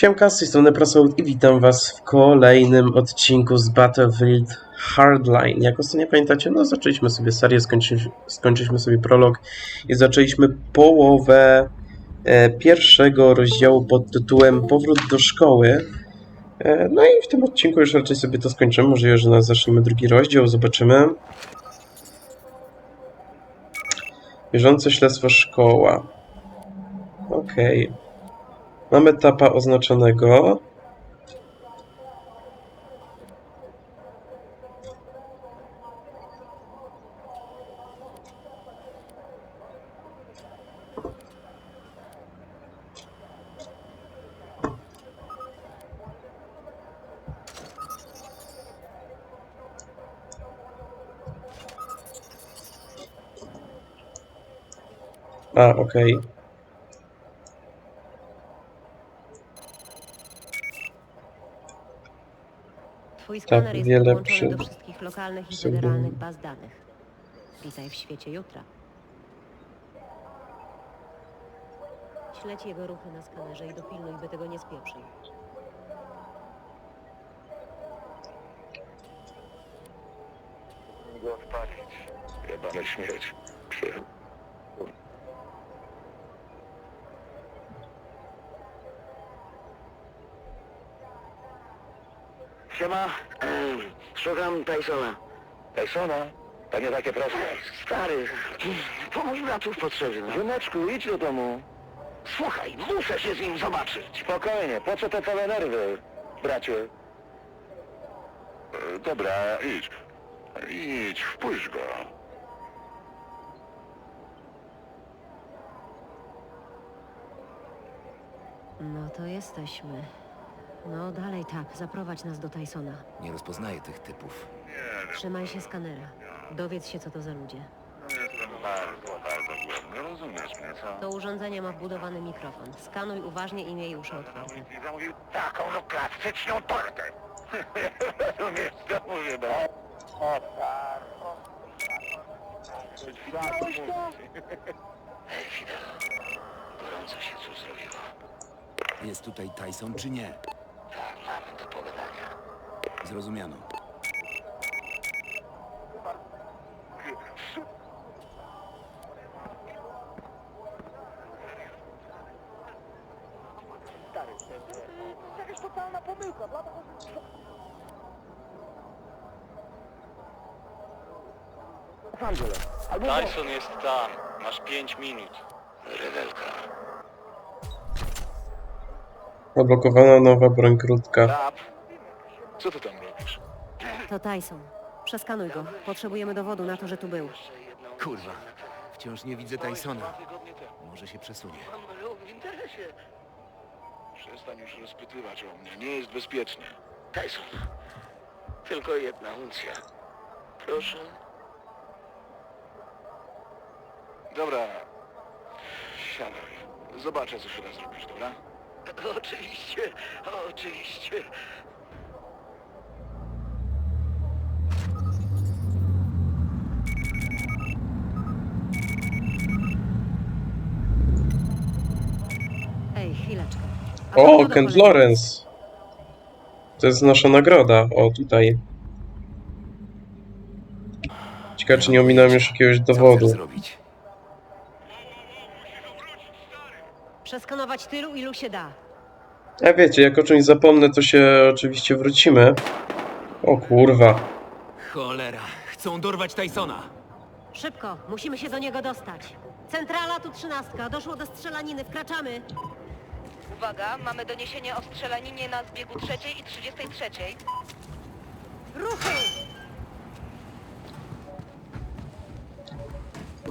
Siemka, z tej strony Prosold i witam was w kolejnym odcinku z Battlefield Hardline. Jak ostatnio pamiętacie, no zaczęliśmy sobie serię, skończy, skończyliśmy sobie prolog i zaczęliśmy połowę e, pierwszego rozdziału pod tytułem Powrót do szkoły. E, no i w tym odcinku już raczej sobie to skończymy, możliwe, że nas zaczniemy drugi rozdział, zobaczymy. Bieżące śledztwo szkoła. Okej. Mamy tapa oznaczonego. A, okej. Twój skaner Tak, jest wiele podłączony przy- do wszystkich lokalnych i pseudonim- federalnych baz danych. Witaj w świecie jutra. Śledź jego ruchy na skanerze i dopilnuj, by tego nie spieprzył. go odpalić. Jebana śmierć. Em, szukam Tysona. Tysona? To nie takie proste. Stary, pomóż bratu w potrzebie. Żoneczku, idź do domu. Słuchaj, muszę się z nim zobaczyć. Spokojnie, po co te całe nerwy, bracie? Dobra, idź. Idź, wpuść go. No to jesteśmy. No dalej tak, zaprowadź nas do Tysona. Nie rozpoznaję tych typów. Trzymaj się skanera. Dowiedz się, co to za ludzie. Jestem bardzo, bardzo głodny. Rozumiesz mnie, co? To urządzenie ma wbudowany mikrofon. Skanuj uważnie i miej uszy otwarte. I zamówił taką no klasyczną tortę. Rozumiesz, co mówię, no? O, tak. Ej, Fidel. Gorąco się tu zrobiło. Jest tutaj Tyson czy nie? Tak, mamy do pogadania. Zrozumiano. Tyson jest tam. Masz 5 minut. Rewelka. Odblokowana nowa broń krótka. Rap. Co ty tam robisz? To Tyson. Przeskanuj go. Potrzebujemy dowodu na to, że tu był. Kurwa, wciąż nie widzę Tysona. Może się przesunie. Przestań już rozpytywać o mnie. Nie jest bezpiecznie. Tyson. Tylko jedna uncja. Proszę. Dobra. Siadaj. Zobaczę, co się da zrobić, dobra? Oczywiście, oczywiście. Ej, chwileczkę. A O, do Kent? Lawrence. To jest nasza nagroda. O, tutaj. Ciekawe, czy nie ominąłem już jakiegoś Co dowodu. zrobić? Przeskanować tylu, ilu się da. A wiecie, jak o czymś zapomnę, to się oczywiście wrócimy. O kurwa. Cholera, chcą dorwać Tysona. Szybko, musimy się do niego dostać. Centrala tu trzynastka, doszło do strzelaniny, wkraczamy. Uwaga, mamy doniesienie o strzelaninie na zbiegu trzeciej i 33. Ruchy!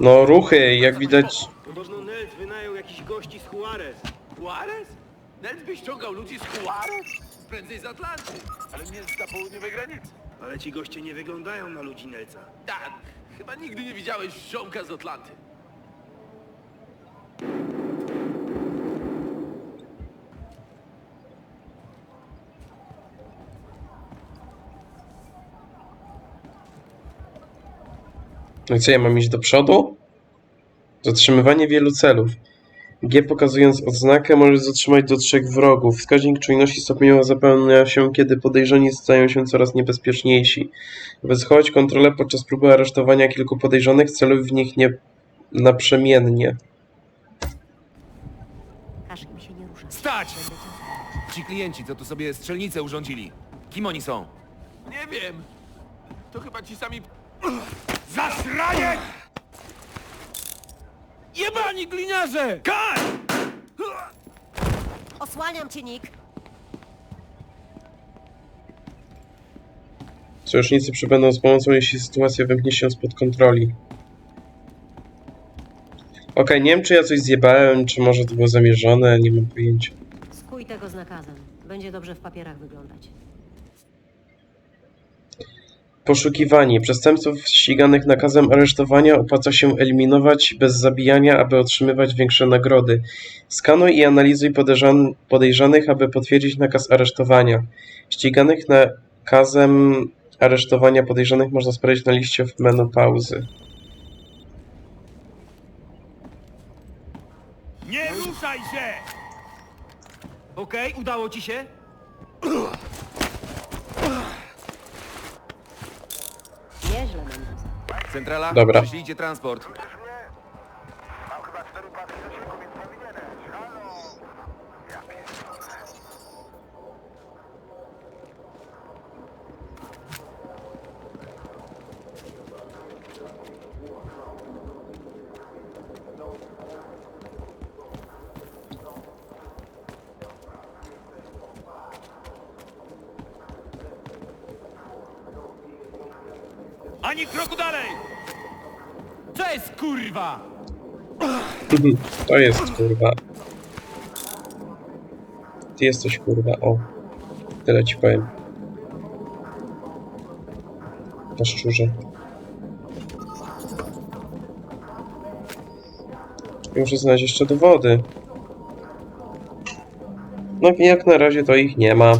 No ruchy, jak widać. Podobno Nels wynajął jakiś gości z Juarez. Juarez? Ned by ściągał ludzi z Juarez? Prędzej z Atlanty. Ale nie z południowej granicy. Ale ci goście nie wyglądają na ludzi Nelca. Tak, chyba nigdy nie widziałeś ziomka z Atlanty. No i co, ja mam iść do przodu? Zatrzymywanie wielu celów. G pokazując odznakę możesz zatrzymać do trzech wrogów. Wskaźnik czujności stopniowo zapełnia się, kiedy podejrzani stają się coraz niebezpieczniejsi. Aby zachować kontrolę podczas próby aresztowania kilku podejrzanych, celuj w nich nie naprzemiennie. Każ im się nie ruszać. Stać! Ci klienci, co tu sobie strzelnicę urządzili. Kim oni są? Nie wiem. To chyba ci sami... Zasranie! Jebani gliniarze! Kaj! Osłaniam cię, Nick. Sojusznicy przybędą z pomocą, jeśli sytuacja wymknie się spod kontroli. Okej, nie wiem czy ja coś zjebałem, czy może to było zamierzone, nie mam pojęcia. Skuj tego z nakazem. Będzie dobrze w papierach wyglądać. Poszukiwanie. Przestępców ściganych nakazem aresztowania opłaca się eliminować bez zabijania, aby otrzymywać większe nagrody. Skanuj i analizuj podejrzan- podejrzanych, aby potwierdzić nakaz aresztowania. Ściganych nakazem aresztowania podejrzanych można sprawdzić na liście w menu pauzy. Nie ruszaj się! Okej, udało ci się? Nieźle, Mendoza. Centrala, Dobra. prześlijcie transport. Ani kroku dalej! Co jest kurwa? To jest kurwa. Ty jesteś kurwa, o. Tyle ci powiem. Paszczurze. Muszę znaleźć jeszcze dowody. No i jak na razie to ich nie ma.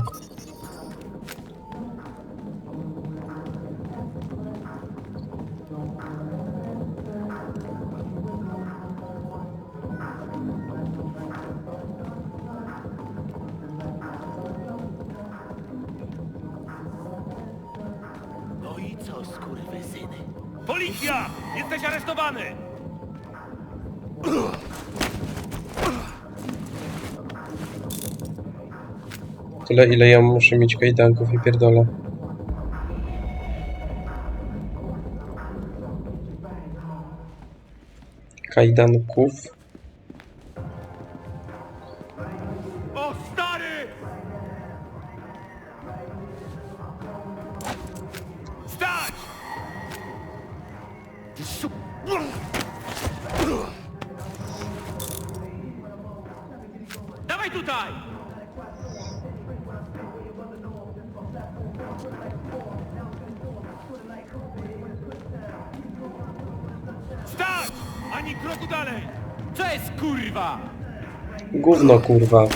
Policja! Jesteś aresztowany! Tyle ile ja muszę mieć kajdanków i pierdolę. Kajdanków. Stać! Ani kroku dalej! Co jest kurwa? Gówno kurwa.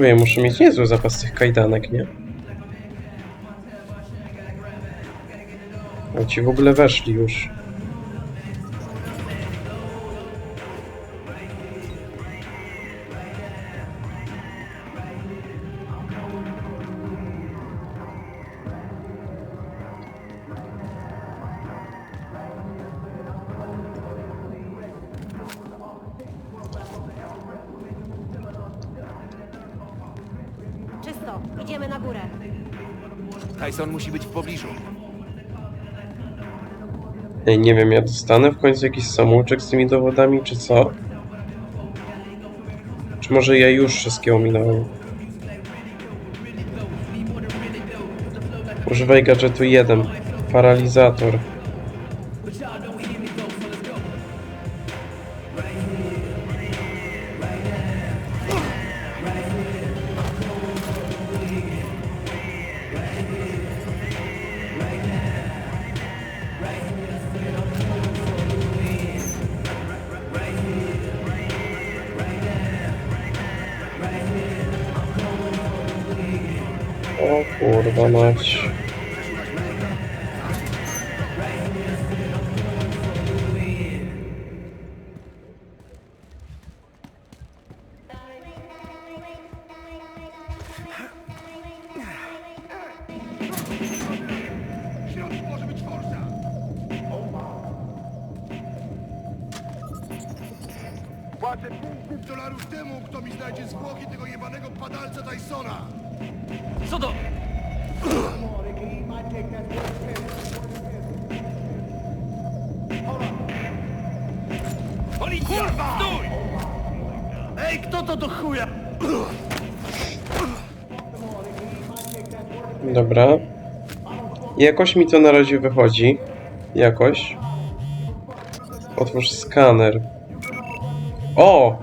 Ja muszę mieć niezły zapas tych kajdanek, nie? O, ci w ogóle weszli już. Musi być w pobliżu. Ej, nie wiem, ja dostanę w końcu jakiś samouczek z tymi dowodami, czy co? Czy może ja już wszystkie ominąłem? Używaj gadżetu 1. Paralizator. Zapłacę 500 dolarów temu, kto mi znajdzie zwłoki tego jebanego padalca Tysona! Co do... Policja! Kurwa! Stój! Ej, kto to do chuja? Dobra. Jakoś mi to na razie wychodzi. Jakoś. Otwórz skaner. O!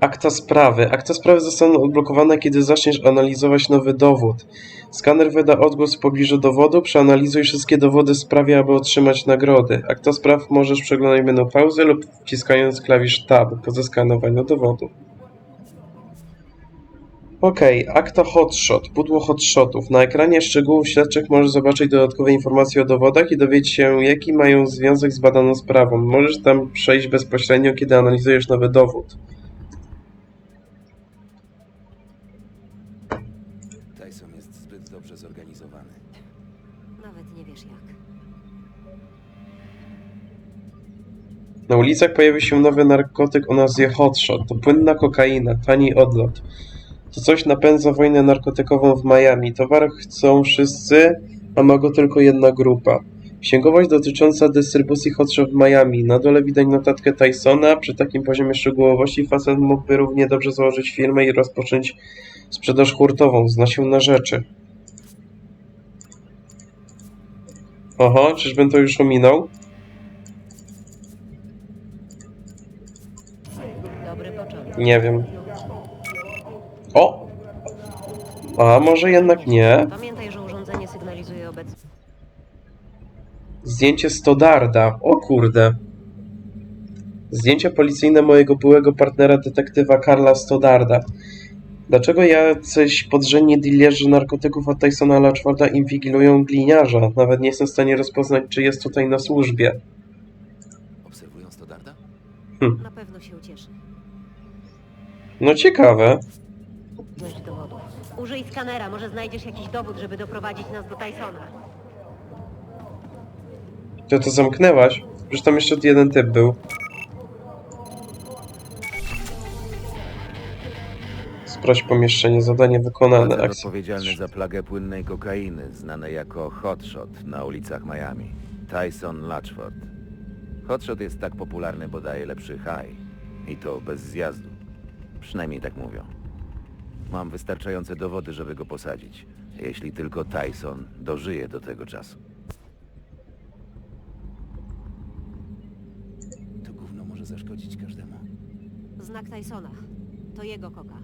Akta sprawy. Akta sprawy zostaną odblokowane, kiedy zaczniesz analizować nowy dowód. Skaner wyda odgłos w pobliżu dowodu. Przeanalizuj wszystkie dowody w sprawie, aby otrzymać nagrody. Akta spraw możesz przeglądać menu pauzy lub wciskając klawisz Tab po zeskanowaniu dowodu. Okej, akta hotshot, pudło hotshotów. Na ekranie szczegółów śledczych możesz zobaczyć dodatkowe informacje o dowodach i dowiedzieć się, jaki mają związek z badaną sprawą. Możesz tam przejść bezpośrednio, kiedy analizujesz nowy dowód. Tyson jest zbyt dobrze zorganizowany. Nawet nie wiesz jak. Na ulicach pojawił się nowy narkotyk o nazwie hotshot. To płynna kokaina, tani odlot. To coś napędza wojnę narkotykową w Miami. Towar chcą wszyscy, a ma go tylko jedna grupa. Księgowość dotycząca dystrybucji hotshot w Miami. Na dole widać notatkę Tysona. Przy takim poziomie szczegółowości facet mógłby równie dobrze założyć firmę i rozpocząć sprzedaż hurtową. Zna się na rzeczy. Oho, czyżbym to już ominął? Nie wiem. O! A może jednak nie? Pamiętaj, że urządzenie sygnalizuje obecność. Zdjęcie Stodarda. O kurde. Zdjęcie policyjne mojego byłego partnera detektywa Karla Stodarda. Dlaczego jacyś podrzędni dealerzy narkotyków od Tysona Latchforda inwigilują gliniarza? Nawet nie jestem w stanie rozpoznać, czy jest tutaj na służbie. Obserwują Stodarda? Na pewno się ucieszy. No ciekawe. Dość dowodu. Użyj skanera, może znajdziesz jakiś dowód, żeby doprowadzić nas do Tysona. Ty to zamknęłaś? Przecież tam jeszcze jeden typ był. Sprawdź pomieszczenie, zadanie wykonane. Facet Akcja. odpowiedzialny za plagę płynnej kokainy, znane jako Hotshot na ulicach Miami. Tyson Latchford. Hotshot jest tak popularny, bo daje lepszy high. I to bez zjazdu. Przynajmniej tak mówią. Mam wystarczające dowody, żeby go posadzić. Jeśli tylko Tyson dożyje do tego czasu. To gówno może zaszkodzić każdemu. Znak Tysona. To jego koka.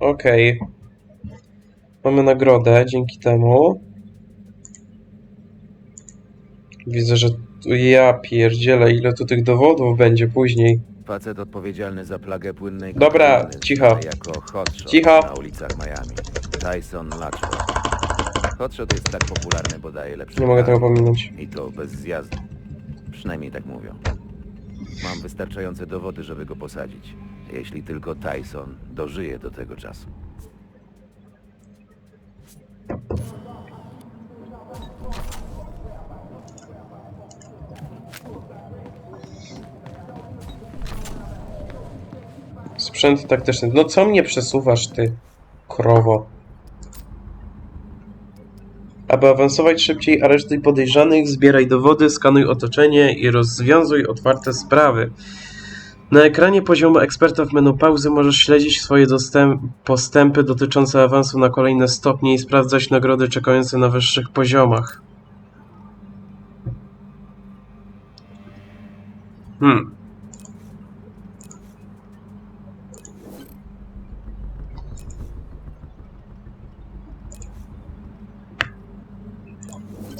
Okej. Mamy nagrodę dzięki temu. Widzę, że tu ja pierdzielę, ile tu tych dowodów będzie później. Facet odpowiedzialny za plagę płynnej Dobra, kokainy, cicho. jako Hotshot Cicho. na ulicach Miami. Tyson Latchford. Hotshot jest tak popularny, bo daje lepszy Nie mogę tego pominąć. I to bez zjazdu. Przynajmniej tak mówią. Mam wystarczające dowody, żeby go posadzić. Jeśli tylko Tyson dożyje do tego czasu. Sprzęt taktyczny. No co mnie przesuwasz, ty krowo? Aby awansować szybciej, aresztuj podejrzanych, zbieraj dowody, skanuj otoczenie i rozwiązuj otwarte sprawy. Na ekranie poziomu eksperta w menu pauzy możesz śledzić swoje postępy dotyczące awansu na kolejne stopnie i sprawdzać nagrody czekające na wyższych poziomach. Hmm.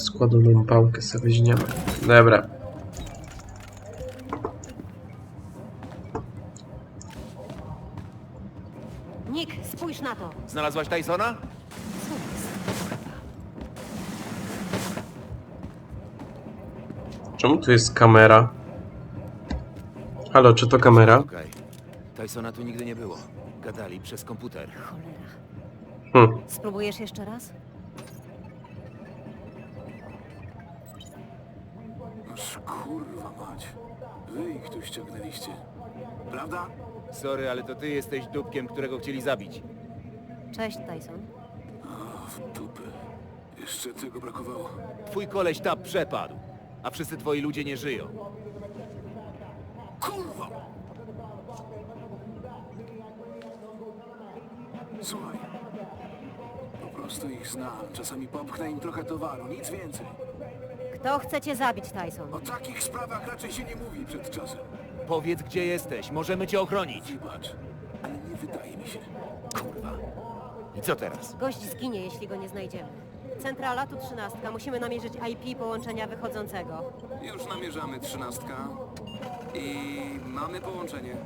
Składową pałkę sobie weźmiemy. Dobra. Nick, spójrz na to. Znalazłaś Tysona? Czemu tu jest kamera? Halo, czy to kamera? Okej. Tysona tu nigdy nie było. Gadali przez komputer. Cholera. Hm. Spróbujesz jeszcze raz? Prawda? Sorry, ale to ty jesteś dupkiem, którego chcieli zabić. Cześć, Tyson. O, w dupy. Jeszcze tego brakowało. Twój koleś tam przepadł, a wszyscy twoi ludzie nie żyją. Kurwa! Słuchaj. Po prostu ich znam. Czasami popchnę im trochę towaru, nic więcej. Kto chce cię zabić, Tyson? O takich sprawach raczej się nie mówi przed czasem. Powiedz, gdzie jesteś, możemy cię ochronić. Wybacz, ale nie wydaje mi się. Kurwa. I co teraz? Gość zginie, jeśli go nie znajdziemy. Centrala tu trzynastka. Musimy namierzyć IP połączenia wychodzącego. Już namierzamy trzynastka i mamy połączenie.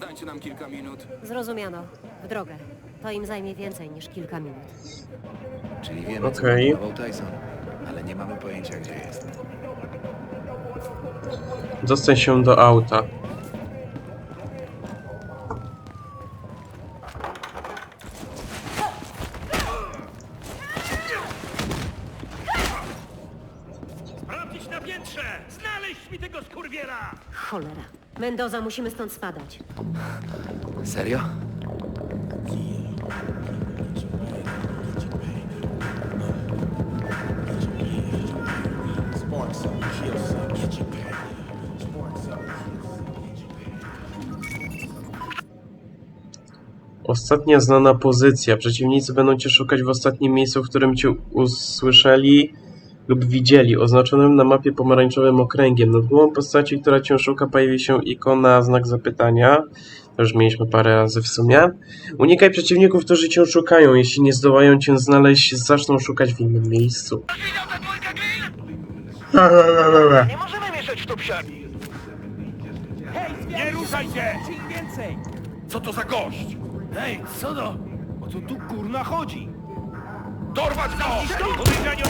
Dajcie nam kilka minut. Zrozumiano. W drogę. To im zajmie więcej niż kilka minut. Czyli wiemy, Okej. co Tyson, ale nie mamy pojęcia, gdzie jest. Dostań się do auta. Sprawdzić na piętrze! Znaleźć mi tego skurwiela! Cholera. Mendoza, musimy stąd spadać. Serio? Ostatnia znana pozycja. Przeciwnicy będą cię szukać w ostatnim miejscu, w którym cię usłyszeli lub widzieli, oznaczonym na mapie pomarańczowym okręgiem. Nad głową postaci, która cię szuka, pojawi się ikona, znak zapytania. To już mieliśmy parę razy w sumie. Unikaj przeciwników, którzy cię szukają. Jeśli nie zdołają cię znaleźć, zaczną szukać w innym miejscu. Nie możemy mieszać w to psiami. Nie ruszaj się! więcej! Co to za gość? Hej, co to? O co tu kurna chodzi? Dorwać go! Powiedzianie o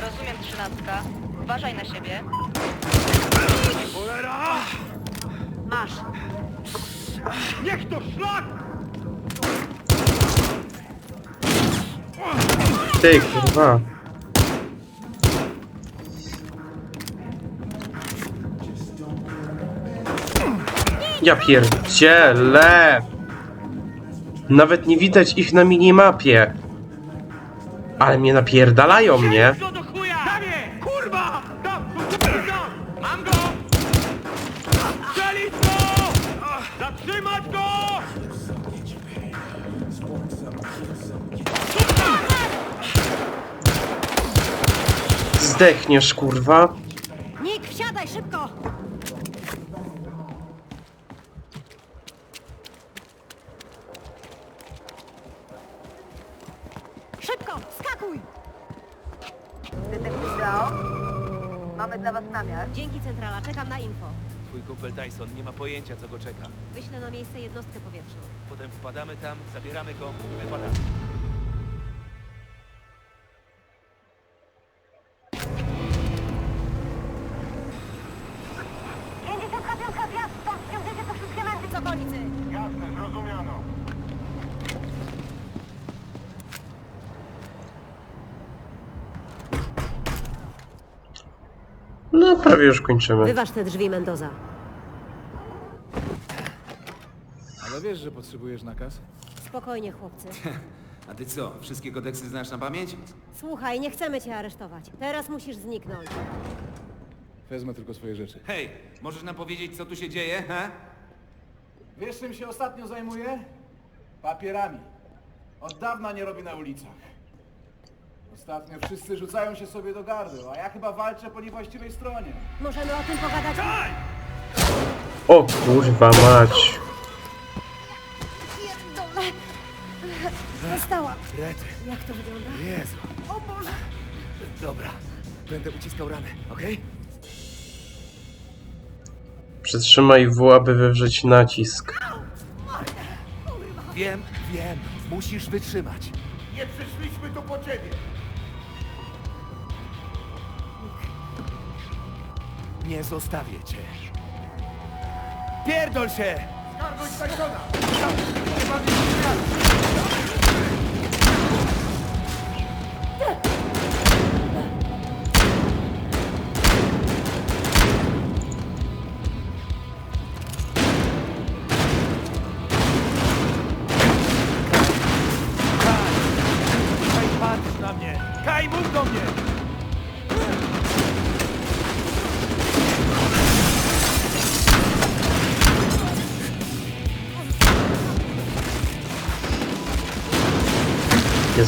Rozumiem, trzynastka. Uważaj na siebie. Cholera! Masz. Niech to szlak! Ty, kurwa. Ja pierdzielę! Nawet nie widać ich na minimapie. Ale mnie napierdalają, nie? Do chuja! Kurwa! Tam! Tam! Mam go! Strzelić go! Zatrzymać go! Zdechniesz, kurwa. Nick, wsiadaj szybko! Szybko, skakuj! Detektyw Rao, mamy dla was namiar. Dzięki, centrala. Czekam na info. Twój kumpel Tyson nie ma pojęcia, co go czeka. Wyślę na miejsce jednostkę powietrzną. Potem wpadamy tam, zabieramy go i wypadamy. Prawie już kończymy. Wyważ te drzwi, Mendoza. Ale wiesz, że potrzebujesz nakaz? Spokojnie, chłopcy. A ty co, wszystkie kodeksy znasz na pamięć? Słuchaj, nie chcemy cię aresztować. Teraz musisz zniknąć. Wezmę tylko swoje rzeczy. Hej, możesz nam powiedzieć, co tu się dzieje, he? Wiesz, czym się ostatnio zajmuję? Papierami. Od dawna nie robię na ulicach. Ostatnio wszyscy rzucają się sobie do gardła, a ja chyba walczę po niewłaściwej stronie. Możemy o tym pogadać. O kurwa mać. Pierdolę! Została. Rety, Jak to wygląda? Jezu. O Boże! Dobra, będę uciskał rany, okej? Przytrzymaj W, aby wywrzeć nacisk. Wiem, wiem, musisz wytrzymać. Nie przyszliśmy tu po ciebie. Nie zostawię cię. Pierdol się! Skargoń Tysona! Ja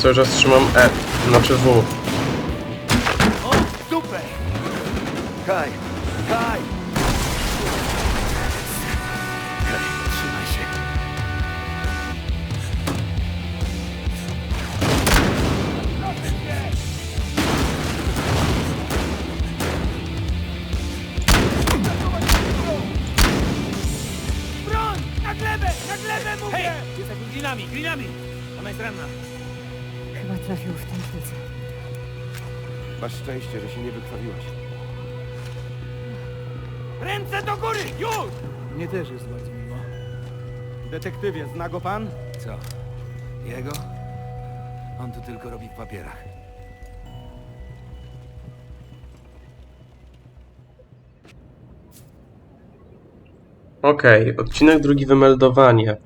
cały czas trzymam E, znaczy W. Góry! Już! Mnie też jest bardzo miło. Detektywie, zna go pan? Co? Jego? On tu tylko robi w papierach. Okej, odcinek drugi wymeldowanie.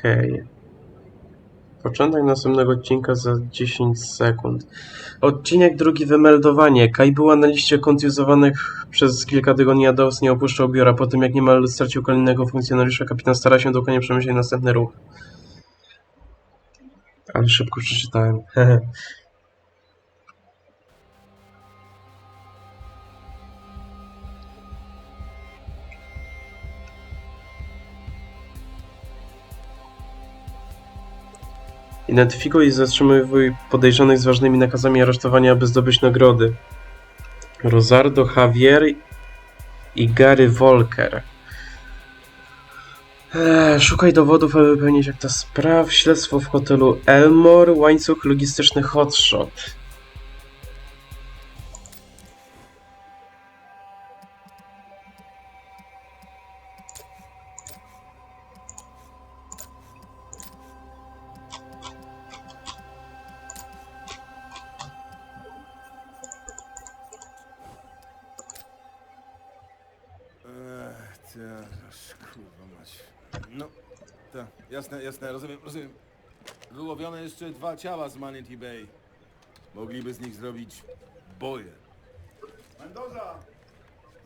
Okej. Początek następnego odcinka za 10 sekund. Odcinek drugi wymeldowanie. Kai była na liście kontuzowanych przez kilka tygodni, a nie opuszczał biura. Po tym jak niemal stracił kolejnego funkcjonariusza, kapitan stara się dokładnie przemyśleć następny ruch. Ale szybko przeczytałem. Identyfikuj i zatrzymywuj podejrzanych z ważnymi nakazami aresztowania, aby zdobyć nagrody. Rosardo Javier i Gary Volker. Eee, szukaj dowodów, aby wypełnić akta spraw. Śledztwo w hotelu Elmore. Łańcuch logistyczny Hotshot. Rozumiem, rozumiem. Wyłowione jeszcze dwa ciała z Manatee Bay. Mogliby z nich zrobić boje. Mendoza!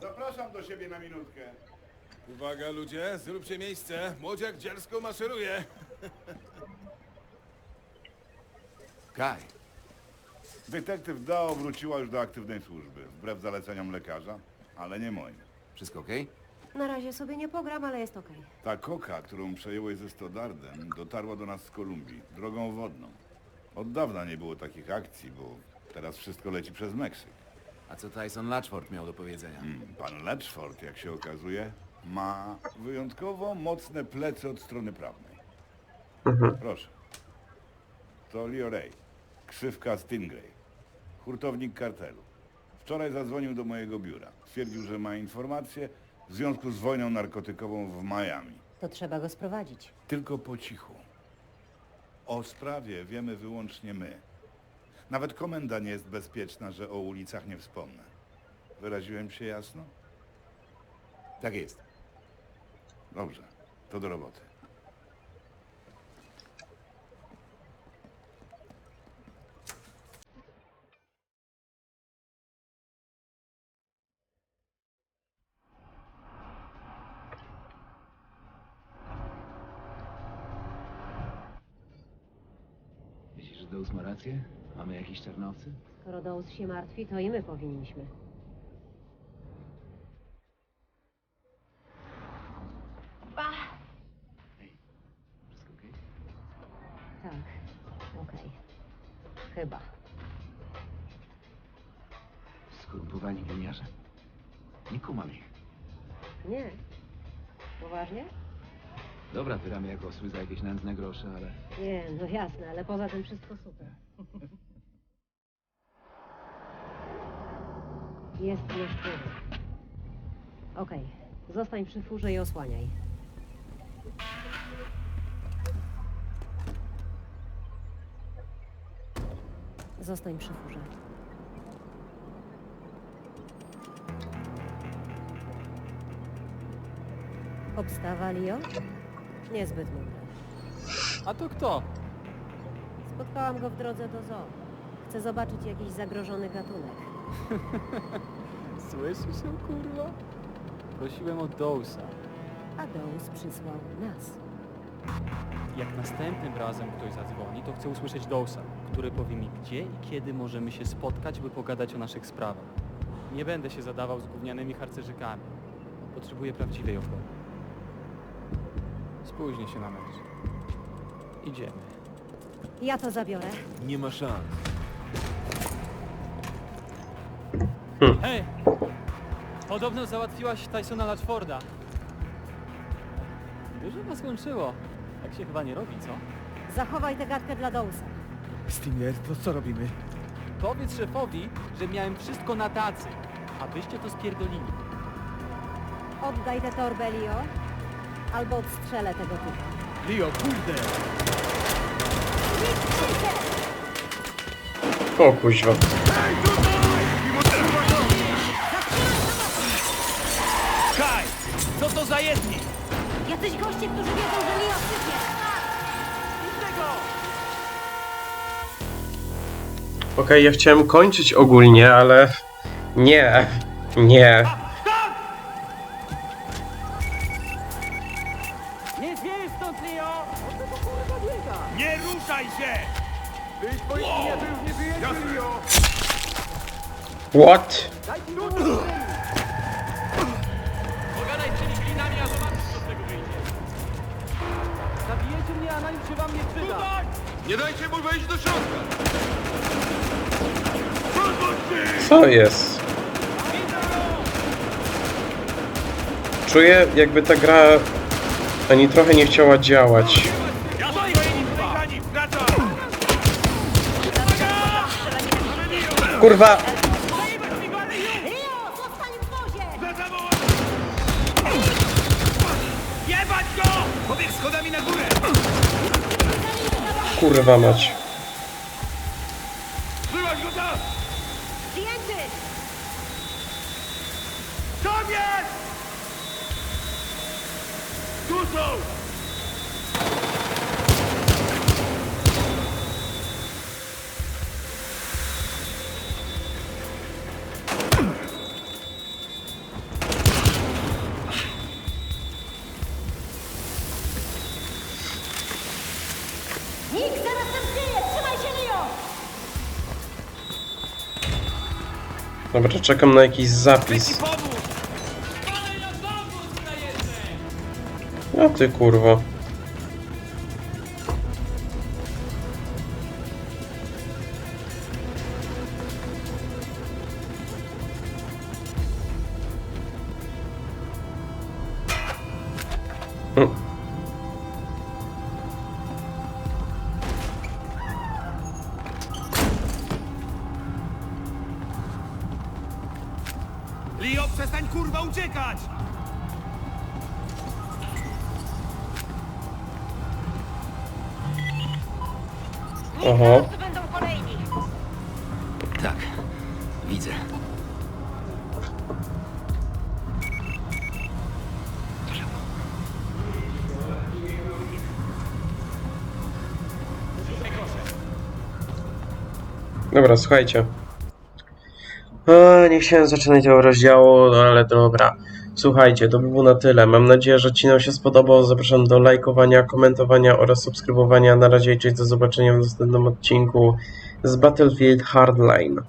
Zapraszam do siebie na minutkę. Uwaga ludzie, zróbcie miejsce. Młodziak dzielsko maszeruje. Kaj, Detektyw Dao wróciła już do aktywnej służby, wbrew zaleceniom lekarza, ale nie moim. wszystko okej? Na razie sobie nie pogram, ale jest okej. Ta koka, którą przejąłeś ze Stoddardem, dotarła do nas z Kolumbii, drogą wodną. Od dawna nie było takich akcji, bo teraz wszystko leci przez Meksyk. A co Tyson Latchford miał do powiedzenia? Mm, Pan Letchford, jak się okazuje, ma wyjątkowo mocne plecy od strony prawnej. Proszę. To Leo Ray, ksywka Stingray, hurtownik kartelu. Wczoraj zadzwonił do mojego biura. Stwierdził, że ma informacje w związku z wojną narkotykową w Miami. To trzeba go sprowadzić. Tylko po cichu. O sprawie wiemy wyłącznie my. Nawet komenda nie jest bezpieczna, że o ulicach nie wspomnę. Wyraziłem się jasno? Tak jest. Dobrze, to do roboty. Myślisz, że Deus ma rację? Mamy jakiś czarnowcy? Skoro Dawes się martwi, to i my powinniśmy. Tyramy jak osły za jakieś nędzne grosze, ale... Nie, no jasne, ale poza tym wszystko super. Jest nasz człowiek. Okej, zostań przy furze i osłaniaj. Zostań przy furze. Obstawa, Leo? Niezbyt mądre. A to kto? Spotkałam go w drodze do zoo. Chcę zobaczyć jakiś zagrożony gatunek. Słyszysz ją, kurwa? Prosiłem o Dousa. A Dous przysłał nas. Jak następnym razem ktoś zadzwoni, to chcę usłyszeć Dousa, który powie mi gdzie i kiedy możemy się spotkać, by pogadać o naszych sprawach. Nie będę się zadawał z gównianymi harcerzykami. Potrzebuję prawdziwej ochrony. Spóźnię się na mecz. Idziemy. Ja to zabiorę. Nie ma szans. Hej! Podobno załatwiłaś Tysona Latchforda. Dużo was łączyło. Tak się chyba nie robi, co? Zachowaj tę gadkę dla Dousa. Stinger, to co robimy? Powiedz szefowi, że miałem wszystko na tacy, abyście to spierdolili. Oddaj tę torbę, Leo, albo odstrzelę tego typa. Leo, kurde! O kuźwa. Kaj! Co to za jedni? Jacyś goście, którzy wiedzą, że Leo sypie. Okej, ja chciałem kończyć ogólnie, ale... Nie. Nie. Nie What? Pogadaj tymi glinami, a zobaczysz, co z tego wyjdzie. Zabijecie mnie, a na nic się wam nie przyda. Nie dajcie mu wejść do środka! Co jest? Czuję, jakby ta gra ani trochę nie chciała działać. Ja! Kurwa! Kurwa mać. Byłaś go tam! Zdjęty! Tam jest! Tu są! Dobra, czekam na jakiś zapis. A ty kurwa. Uciekać! Oho. Tu będą kolejni. Tak, widzę. Dobra, słuchajcie. A, nie chciałem zaczynać tego rozdziału, no ale dobra. Słuchajcie, to by było na tyle. Mam nadzieję, że odcinek się spodobał. Zapraszam do lajkowania, komentowania oraz subskrybowania. Na razie i cześć, do zobaczenia w następnym odcinku z Battlefield Hardline.